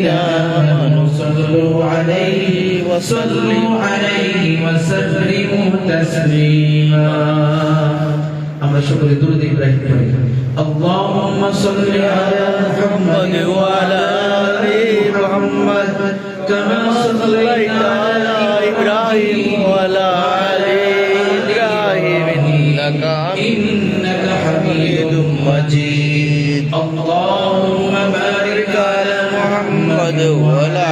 الذين آمنوا صلوا عليه وصلوا عليه وسلموا تسليما আমরা সকলে দুরুদ ইব্রাহিম পড়ি اللهم صل على محمد وعلى آل محمد كما صليت على إبراهيم وعلى آل محمد وعلى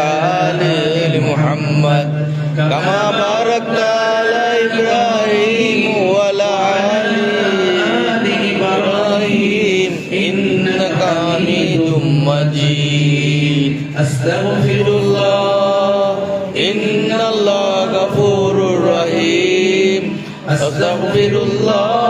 آل محمد. كما باركت على إبراهيم وعلى آل إبراهيم. إنك حميد مجيد. أستغفر الله. إن الله غفور رحيم. أستغفر الله.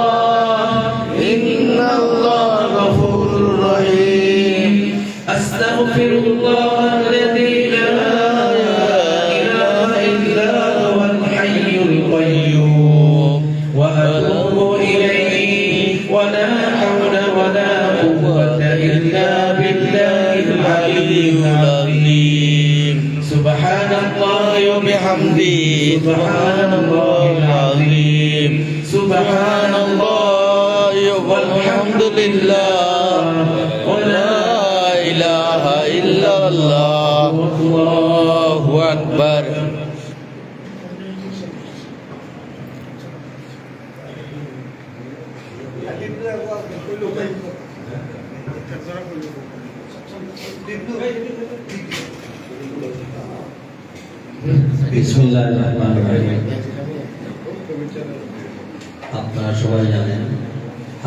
আপনারা সবাই জানেন,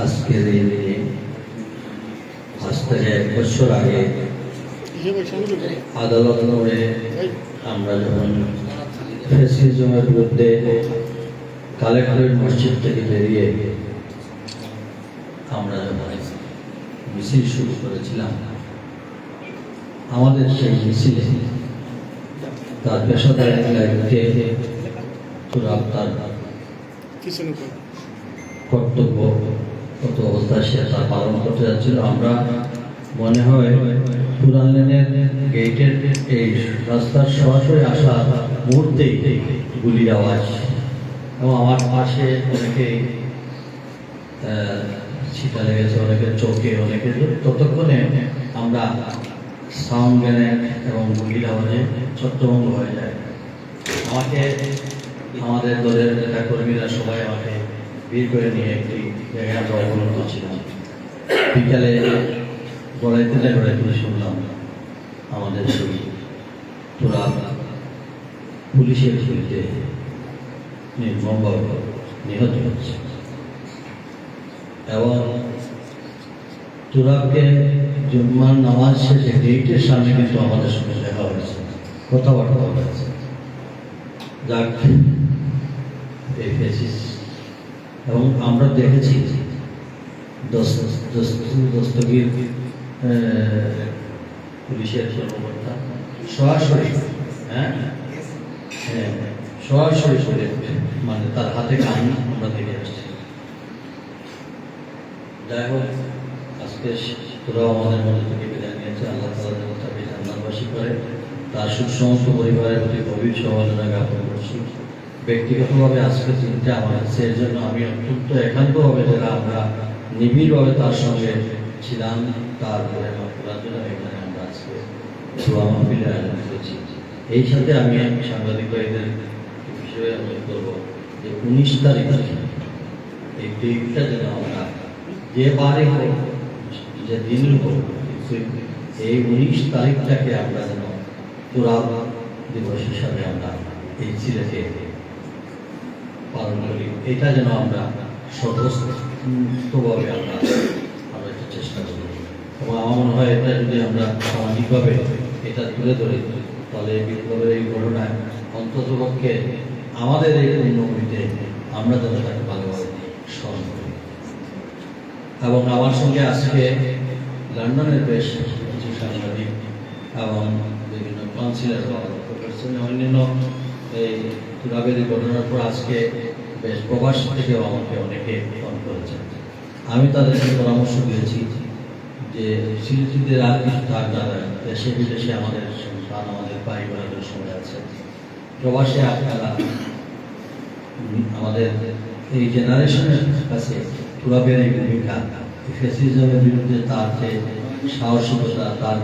আজকের এই দিনে, আজ থেকে এক বছর আগে আদালত মোড়ে আমরা যখন ফেসিজমের বিরুদ্ধে কালেক্টরেট মসজিদ থেকে বেরিয়ে আমরা যখন মিছিল শুরু করেছিলাম। আমাদের সেই মিছিলে তার পেশাদার তার কর্তব্য কত অবস্থায় সে তা পালন করতে যাচ্ছিল। আমরা মনে হয় পুরান লেনের গেটের এই রাস্তার সরাসরি আসা মুহূর্তেই গুলির আওয়াজ। এবং আমার পাশে অনেকেই ছিটা লেগেছে অনেকের চোখে অনেকের ততক্ষণে আমরা সাউন্ড গ্রেনেড এবং গুলির আওয়াজে ছত্রভঙ্গ হয়ে যায়। আমাকে, আমাদের দলের নেতা কর্মীরা সবাই আমাকে বের করে নিয়ে একটি জায়গায় আমরা অবনত ছিলাম বিকালে গড়াইতে গড়াইতে শুনলাম আমাদের সেই তোরা পুলিশের গুলিতে নির্মমভাবে নিহত হচ্ছে। এবং তুরাবকে জুম্মার নামাজ শেষে গেটের সামনে কিন্তু আমাদের সঙ্গে দেখা হয়েছে কথাবার্তা হয়েছে যাক দেখেছিস। এবং আমরা দেখেছি দস- দস- দস্তগীর পুলিশের কর্মকর্তা সরাসরি হ্যাঁ? হ্যাঁ সরাসরি করে মানে তার হাতে কান আমরা দেখে আসছি। যাই হোক, আজকে তোরাও আমাদের মধ্যে থেকে বিদায় নিয়েছে। আল্লাহ তালা তাকে জান্নাতবাসী করে, তার সুখ সমস্ত পরিবারের প্রতি গভীর সমালোচনা জ্ঞাপন করছি। ব্যক্তিগতভাবে আজকে চিন্তা আমার আছে এর জন্য আমি অত্যন্ত একান্তভাবে যারা আমরা নিবিড়ভাবে তার সঙ্গে ছিলাম, তার করার জন্য এখানে আমরা আজকে দোয়া মাহফিলের আয়োজন করেছি। এই সাথে আমি সাংবাদিক ভাইদের বিষয়ে আমি করব যে উনিশ তারিখ এই ডেটটা যেন আমরা যে বারে হোক যে দিন এই উনিশ তারিখটাকে আমরা যেন তুরাব দিবস হিসাবে আমরা এই সিলেটে পালন করি। এটা যেন আমরা স্বতঃস্ফূর্তভাবে আমরা আমরা একটু চেষ্টা করি। এবং আমার মনে হয় এটা যদি আমরা সামাজিকভাবে এটা তুলে ধরি, তাহলে বিপ্লবের এই ঘটনায় অন্ততপক্ষে আমাদের এই পুণ্যভূমিতে আমরা যেন তাকে ভালোভাবে স্মরণ করি এবং আমার সঙ্গে আজকে লন্ডনের বেশ কিছু সাংবাদিক এবং বিভিন্ন কাউন্সিলর বা অন্যান্য এই তুরাবের ঘটনার পর আজকে বেশ প্রবাস থেকেও আমাকে অনেকে ফোন করেছে আমি তাদেরকে পরামর্শ দিয়েছি যে শিল্পীদের আর কিছু থাক না থাক, দেশে বিদেশে আমাদের সন্তান আমাদের পরিবারের সময় আছে। প্রবাসে আপনারা আমাদের এই জেনারেশনের কাছে তুরাবের এই ভূমিকা ফেসিজমের বিরুদ্ধে তার যে সাহসিকতা, তার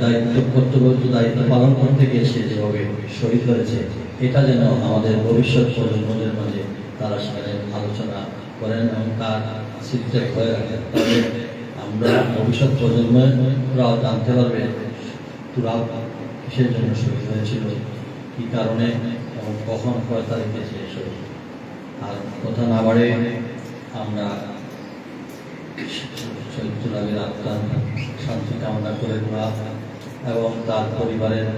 দায়িত্ব, কর্তব্য, দায়িত্ব পালন করতে গিয়ে সে যেভাবে শহীদ হয়েছে, এটা যেন আমাদের ভবিষ্যৎ প্রজন্মদের মাঝে তারা সেখানে আলোচনা করেন এবং তার স্মৃতিটা ধরে রাখেন। তাহলে আমরা ভবিষ্যৎ প্রজন্মরাও জানতে পারবে তুরাব কিসের জন্য শহীদ হয়েছিল, কি কারণে এবং কখন কয় তারিখে সে শহীদ। আর কথা না বাড়ে আমরা শহীদুল্লাহের আত্মার শান্তি কামনা করে দোয়া এবং তার পরিবারের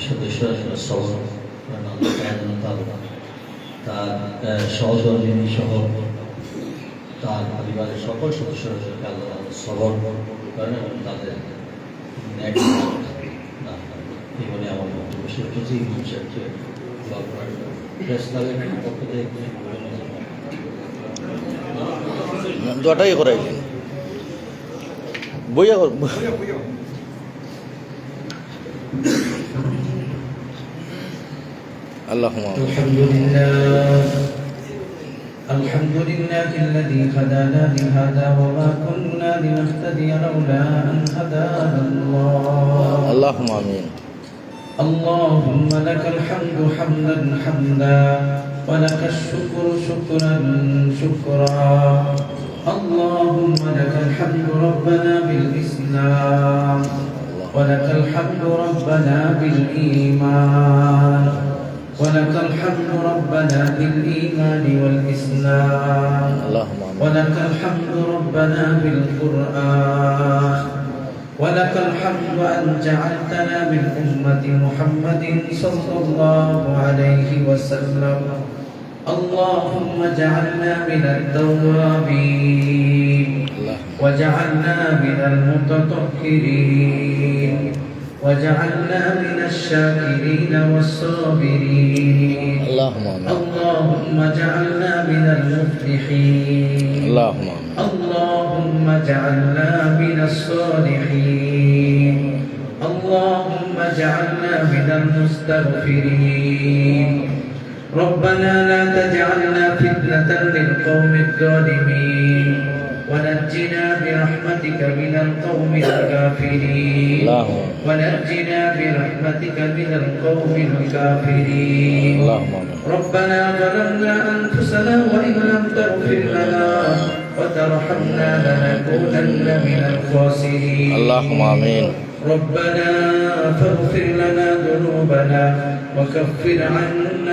সদস্যরা জন্য তার সহধর্মিনী সহ, তার পরিবারের সকল সদস্যরা যাতে আল্লাহ তাআলা করেন এবং তাদের বলে আমার বক্তব্য শেষ ক্লাবের পক্ষ থেকে জটাই করাইলেন বইয়া اللهم الحمد لله الحمد لله الذي هدانا لهذا وما كنا لنهتدي لولا ان هدانا الله اللهم امين اللهم لك الحمد حمدا حمدا ولك الشكر شكرا شكرا اللهم لك الحمد ربنا بالإسلام ولك الحمد ربنا بالإيمان ولك الحمد ربنا بالإيمان والإسلام ولك الحمد ربنا بالقرآن ولك الحمد أن جعلتنا من أمة محمد صلى الله عليه وسلم. اللهم اجعلنا من التوابين. وجعلنا من المتطهرين. وجعلنا من الشاكرين والصابرين. اللهم آمين. اللهم اجعلنا من المفلحين. اللهم آمين. اللهم اجعلنا من الصالحين. اللهم اجعلنا من المستغفرين. ربنا لا تجعلنا فتنة للقوم الظالمين. ونجنا برحمتك من القوم الكافرين. ونجنا برحمتك من القوم الكافرين. ربنا ظلمنا أنفسنا وإن لم تغفر لنا وترحمنا لنكونن من الخاسرين. اللهم آمين. ربنا فاغفر لنا ذنوبنا وكفر عنا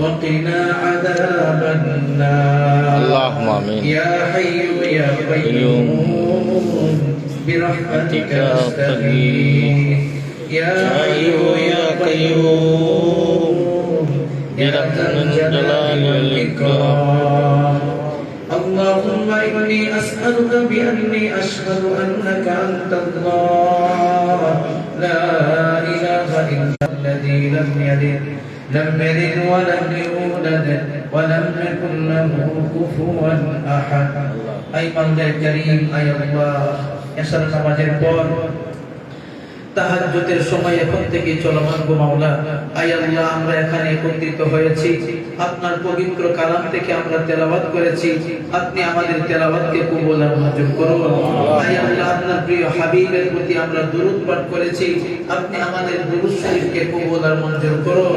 وقنا عذاب النار. اللهم آمين. يا حي يا قيوم برحمتك نستغيث. يا حي يا قيوم يا ذا الجلال والإكرام اللهم إني أسألك بأني أشهد أنك أنت الله. لا إله إلا الذي لم يلد لم يلد ولم يولد ولم يكن له كفوا أحد أي مولا الكريم أي الله এসার নামাজের পর তাহাজ্জুদের সময় এখন থেকে চলমান গো মাওলা আয় আল্লাহ আমরা এখানে একত্রিত হয়েছি আপনার পবিত্র কালাম থেকে আমরা তেলাওয়াত করেছি আপনি আমাদের তেলাওয়াতকে কবুল আর মঞ্জুর করুন আয় আল্লাহ আপনার প্রিয় হাবিবের প্রতি আমরা দুরূদ পাঠ করেছি আপনি আমাদের দুরূদ শরীফকে কবুল আর মঞ্জুর করুন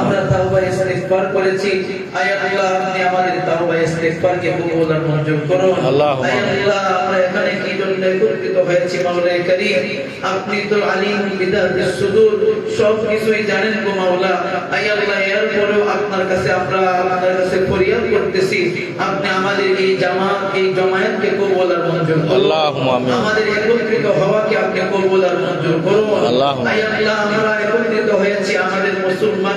আমরা তাওবা ইস্তিগফার করেছি। আয় আল্লাহ আপনি আমাদের তাওবা ইস্তিগফারকে কবুল আর মঞ্জুর করুন। আয় আল্লাহ আমরা এখানে কি জন্য একত্রিত হয়েছি মাওলা করিম? আপনি তো আলিম বিদাতিস সুদূর সব কিছুই জানেন গো মাওলা। আয় আল্লাহ এরপরেও আপনার কাছে আমরা আপনার কাছে ফরিয়াদ করতেছি। আপনি আমাদের এই জামাত এই জমায়েতকে কবুল আর মঞ্জুর করুন। আল্লাহুম্মা আমিন। আমাদের একত্রিত হওয়াকে আপনি কবুল আর মঞ্জুর করুন। আল্লাহুম্মা। আয় আল্লাহ আমরা একত্রিত হয়েছি আমাদের মুসলমান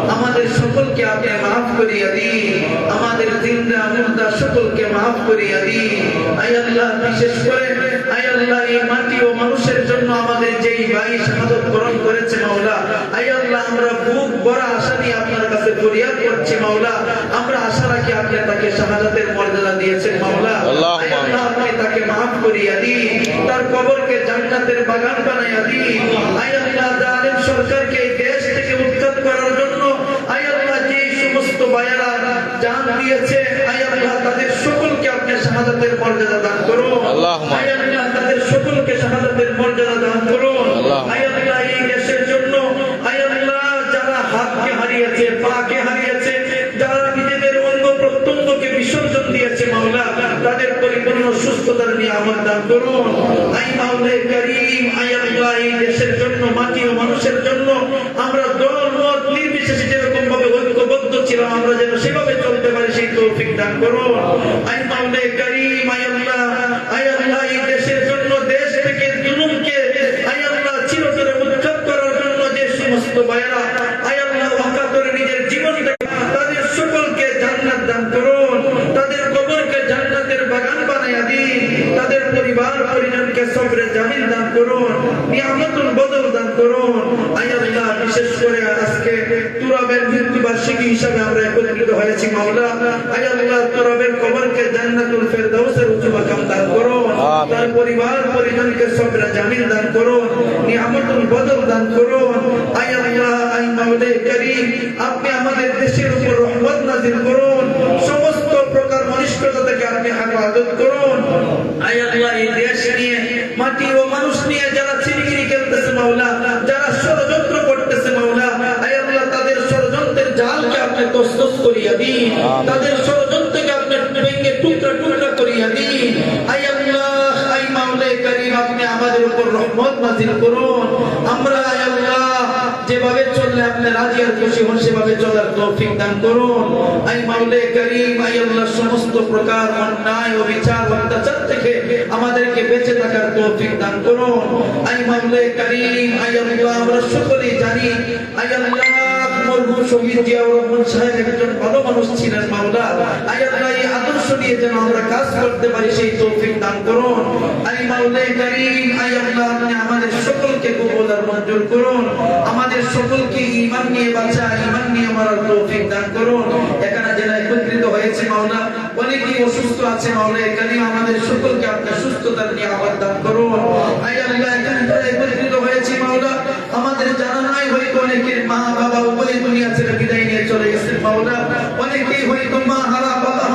আমাদের সকলকে আপনি মাফ করিয়া দিন। আমাদের জিন্দা মুর্দা সকলকে মাফ করিয়া দিন। আয় আল্লাহ বিশেষ করে আয় আল্লাহ এই মাটি ও মানুষের জন্য আমাদের যেই ভাই শাহাদত বরণ করেছে মাওলা। আয় আল্লাহ আমরা বুক ভরা আশা নিয়ে আপনার কাছে ফরিয়াদ করছি মাওলা। আমরা আশা রাখি আপনি তাকে শাহাদাতের মর্যাদা দিয়েছেন মাওলা। আল্লাহ আপনি তাকে মাফ করিয়া দিন। তার কবরকে জান্নাতের বাগান বানাইয়া দিন। আয় আল্লাহ জালেম সরকারকে এই দেশ থেকে উৎখাত করার জন্য আয় আল্লাহ যে সমস্ত বায়ারা জান দিয়েছে আয় আল্লাহ তাদের সকলকে আপনি শাহাদাতের মর্যাদা দান করুন আল্লাহুম্মা। আয় আল্লাহ তাদের সকলকে শাহাদাতের মর্যাদা দান। আয় আল্লাহ এই দেশের জন্য আয় আল্লাহ যারা হাতকে হারিয়েছে পাকে হারিয়েছে যারা নিজেদের অঙ্গ প্রত্যঙ্গকে বিসর্জন দিয়েছে মাওলা তাদের পরিপূর্ণ সুস্থতার নিয়ামত দান করুন আই মাওলা করিম আল্লাহ এই দেশের জন্য মাটি ও মানুষের জন্য আমরা দল মত যেরকম ভাবে ঐক্যবদ্ধ ছিলাম আমরা যেন সেভাবে চলতে পারি, সেই তৌফিক দান করুন আই এই দেশের জন্য, দেশ থেকে জুলুমকে করার জন্য যে সমস্ত তাদের সকলকে জান্নাতের বাগান তাদের পরিবার পরিজনকে সবরে জামিল দান করুন নিয়ামতুল বদল দান করুন বিশেষ করে আজকে তুরাবের মৃত্যুবার্ষিকী হিসাবে আমরা একত্রিত হয়েছি মাওলা। আই আল্লাহ তুরাবের কবরকে জান্নাতুল ফেরদাউসের উঁচু মাকাম দান আমিন। তার পরিবার পরিজনকে সবরে জামিল দান করুন নিয়ামতুল দান করুন আই আল্লাহ আই মাওলা করিম আপনি আমাদের দেশের উপর রহমত নাজিল করুন। সমস্ত প্রকার অনিষ্টতা থেকে আপনি হেফাজত করুন। আই আল্লাহ এই দেশ নিয়ে মাটি ও মানুষ নিয়ে যারা চিনিগিরি খেলতেছে তাদের ষড়যন্ত্রকে আপনি ভেঙে টুকরা টুকরা করিয়া দিন। আই আল্লাহ আই মাওলা করিম, আপনি আমাদের উপর রহমত নাজিল করুন। আমরা আই আল্লাহ, যেভাবে চললে আপনি রাজি আর খুশি হন, সেভাবে চলার তৌফিক দান করুন। আই মাওলা করিম আই আল্লাহ, সমস্ত প্রকার অন্যায় ও বিচার অত্যাচার থেকে আমাদেরকে বেঁচে থাকার তৌফিক দান করুন। আই মাওলা করিম আই আল্লাহ, আমরা সকলেই জানি আই আল্লাহ আমাদের সকলকে কবুল নিয়ে বাঁচা ঈমান নিয়ে মরার তৌফিক দান করুন। এখানে যারা একত্রিত হয়েছে মাওলা অনেকেই অসুস্থ আছে মাওলা এখানে আমাদের সকলকে আপনার সুস্থতার নিয়ে আবার দান করুন। আই এখানে একত্রিত হয়েছে মাওলা আমাদের জানা নাই অনেকের মা বাবা উভয় দুনিয়া ছেড়ে বিদায় নিয়ে চলে গেছেন মাওলা অনেকেই হয়তো মা হারা বাবা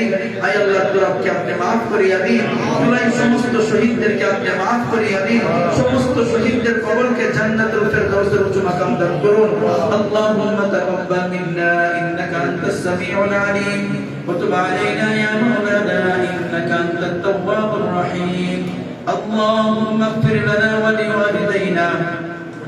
মাওলায়ে করিম আয় আল্লাহ তুরাবকে আপনি মাফ করিয়া দিন তুলাই সমস্ত শহীদদেরকে আপনি মাফ করিয়া দিন সমস্ত শহীদদের কবরকে জান্নাতুল ফেরদাউসের উঁচু মাকাম দান করুন আল্লাহুম্মা তাকাব্বাল মিন্না ইন্নাকা আনতাস সামিউল আলিম وتب علينا يا مولانا انك انت التواب الرحيم اللهم اغفر لنا ولوالدينا